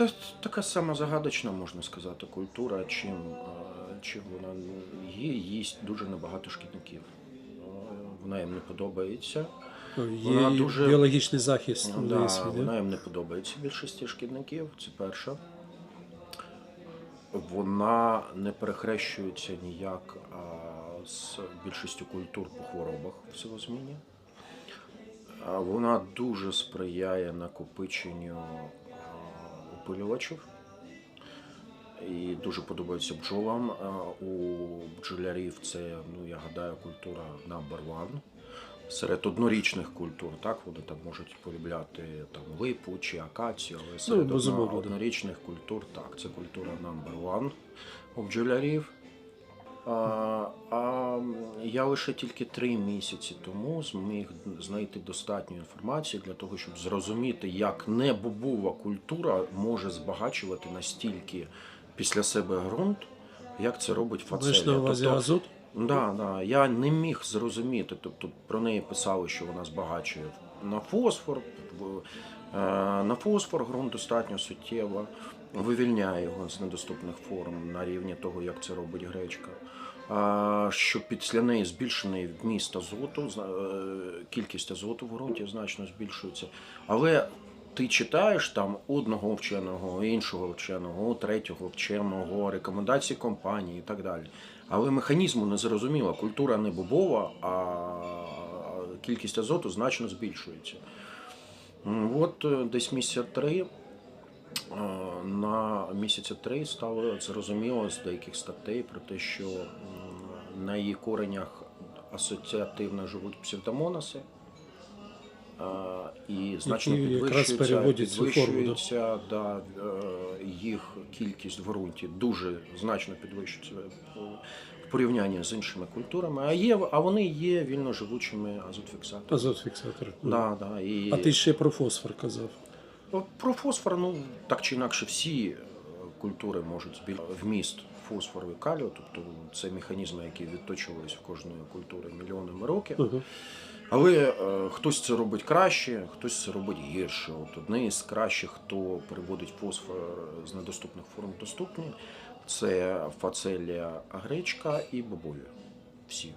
Це така сама загадочна, можна сказати, культура, чим, е, чим вона є, їсть дуже небагато шкідників. Е, Вона їм не подобається. Є Вона дуже- біологічний захист у Да, вона їм не подобається більшості шкідників, це перше. Вона не перехрещується ніяк а, з більшістю культур по хворобах в сивозміні. А Вона дуже сприяє накопиченню опилювачів. І дуже подобається бджолам. У бджолярів це, ну я гадаю, культура number one. Серед однорічних культур, так, вони там можуть полюбляти там липу чи акацію, але серед ну, однорічних культур, так, це культура number one у бджолярів. А, а я лише тільки три місяці тому зміг знайти достатньо інформації для того, щоб зрозуміти, як небобова культура може збагачувати настільки після себе ґрунт, як це робить фацелія. Тобто- Да, да. Я не міг зрозуміти. Тобто про неї писали, що вона збагачує на фосфор. Е, На фосфор ґрунт достатньо суттєво вивільняє його з недоступних форм на рівні того, як це робить гречка. А, Що після неї збільшений вміст азоту, е, кількість азоту в ґрунті значно збільшується. Але ти читаєш там одного вченого, іншого вченого, третього вченого, рекомендації компанії і так далі. Але механізму не зрозуміло. Культура не бобова, а кількість азоту значно збільшується. От е, десь місяця три. е, На місяця три стало зрозуміло з деяких статей про те, що на її коренях асоціативно живуть псевдомонаси. І значно підвищується, переводять підвищується да, е, їх кількість в ґрунті дуже значно підвищується е, в порівнянні з іншими культурами. А є а вони є вільно живучими азотфіксаторами. Азот-фіксатор. Да, да, і... А ти ще про фосфор казав. Про фосфор, ну так чи інакше, всі культури можуть збільшити вміст фосфору і калію, тобто це механізми, які відточувалися в кожної культури мільйонами років. Але е, хтось це робить краще, хтось це робить гірше. От одне із кращих, хто переводить фосфор з недоступних форм доступні, це фацелія гречка і бобові. Всі.